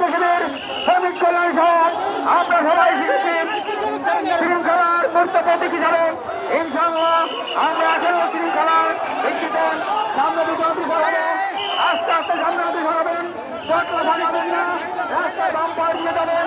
শিবির শ্রমিক কল্যাণ সহ আমরা সবাই শিখেছি শৃঙ্খলার মূর্ত প্রতীক হিসাবে ইনশাল্লাহ আমরা এখনও শৃঙ্খলার ভিত্তিতে সামনে দিকে অগ্রসর হব আস্তে আস্তে সামনে অগ্রসর হবেন না রাস্তায় বাম পাড় দিয়ে যাবেন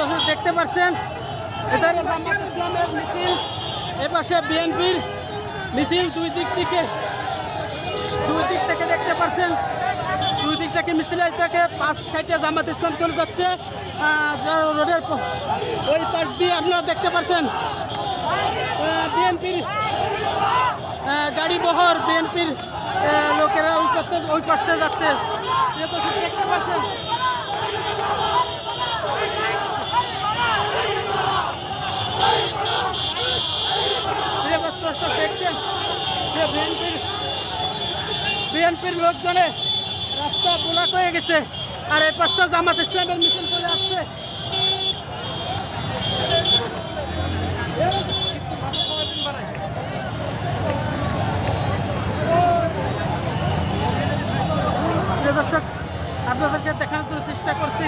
দর্শক দেখতে পাচ্ছেন এধারে জামাত ইসলামের মিছিল। এপাশে বিএনপির মিছিল দুই দিক থেকে। দুই দিক থেকে দেখতে পাচ্ছেন, দুই দিক থেকে মিছিল থেকে পাঁচ খাইটে জামাত ইসলাম চলে যাচ্ছে। রোডের ওই পাশ দিয়ে আপনারা দেখতে পাচ্ছেন বিএনপির গাড়ি বহর বিএনপির লোকেরা ওই পাশে ওই পাশে যাচ্ছে। দেখতে পাচ্ছেন যে স্পষ্ট দেখছেন যে বিএনপির বিএনপির লোকজনে রাস্তা ব্লক হয়ে গেছে। আর এই পাশটা জামাত ইসলামের মিছিল চলে আসছে। দর্শক, আপনাদেরকে দেখানোর জন্য চেষ্টা করছি।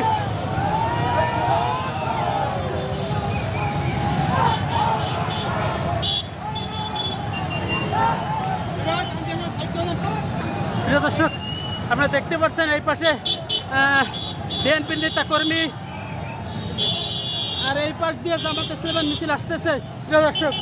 প্রিয় দর্শক, আপনারা দেখতে পাচ্ছেন এই পাশে বিএনপি নেতা কর্মী। আর এই পাশ দিয়ে জামাত ইসলামের মিছিল আসতেছে, প্রিয় দর্শক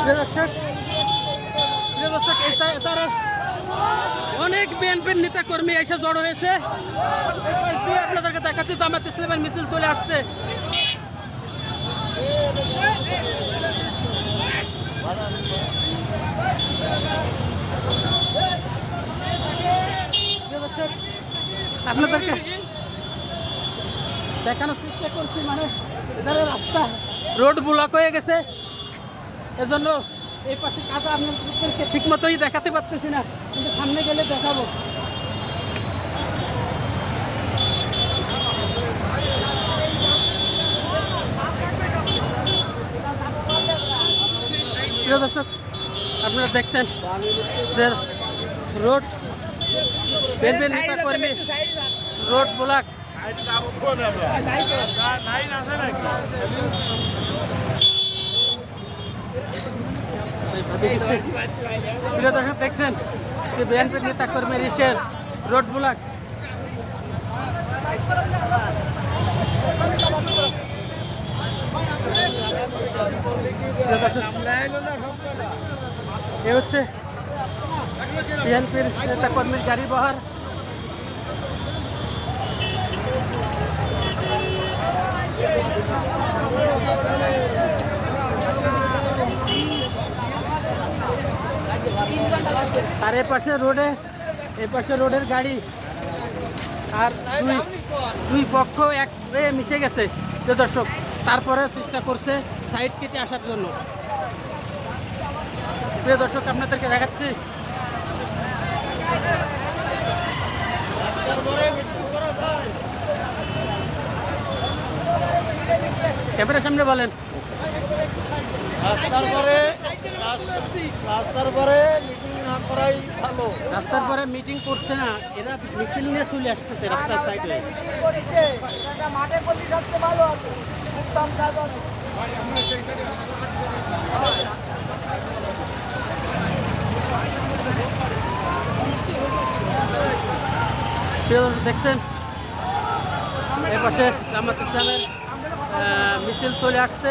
প্রিয় দর্শক প্রিয় দর্শক এটা- তারা অনেক বিএনপির নেতা কর্মী এসে জড়ো হয়েছে। আপনাদেরকে দেখাচ্ছি, জামাত ইসলামের মিছিল চলে আসছে। আপনাদেরকে দেখানোর চেষ্টা করছি মানে রাস্তা, রোড ব্লক হয়ে গেছে। এজন্য এই পাশে কাদা আপনাদেরকে ঠিক মতোই দেখাতে পারতেছি না, কিন্তু সামনে গেলে দেখাবো। দর্শক, আপনারা দেখছেন যে রোড বিএনপির নেতা কর্মী রোড ব্লক। প্রিয় দর্শক দেখছেন? যে বিএনপির নেতা কর্মীর ইসের রোড ব্লক। প্রিয় দর্শক, এ হচ্ছে বিএনপির নেতা কর্মীর গাড়ি বহার। আর এ পাশে রোডে, এ পাশে রোডের গাড়ি আর দুই দুই পক্ষ এক মিশে গেছে, প্রিয় দর্শক। তারপরে চেষ্টা করছে সাইড কেটে আসার জন্য। প্রিয় দর্শক, আপনাদেরকে দেখাচ্ছি। ক্যামেরার সামনে বলেন। রাস্তার পরে রাস্তার পরে মিটিং না করাই ভালো। রাস্তার পরে মিটিং করছে না এরা মিছিল নিয়ে চলে আসতেছে রাস্তার সাইডে মাঠে করলে সবচেয়ে ভালো উত্তম কাজ দর্শক দেখছেন? এ পাশে জামাত ইসলামের আহ, মিছিল চলে আসছে।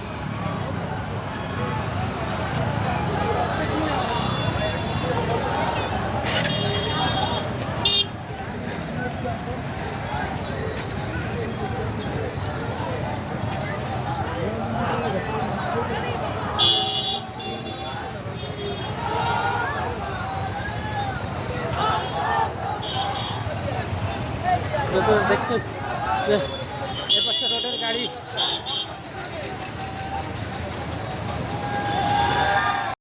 দেখছেন যে এ পাশে রোডের গাড়ি।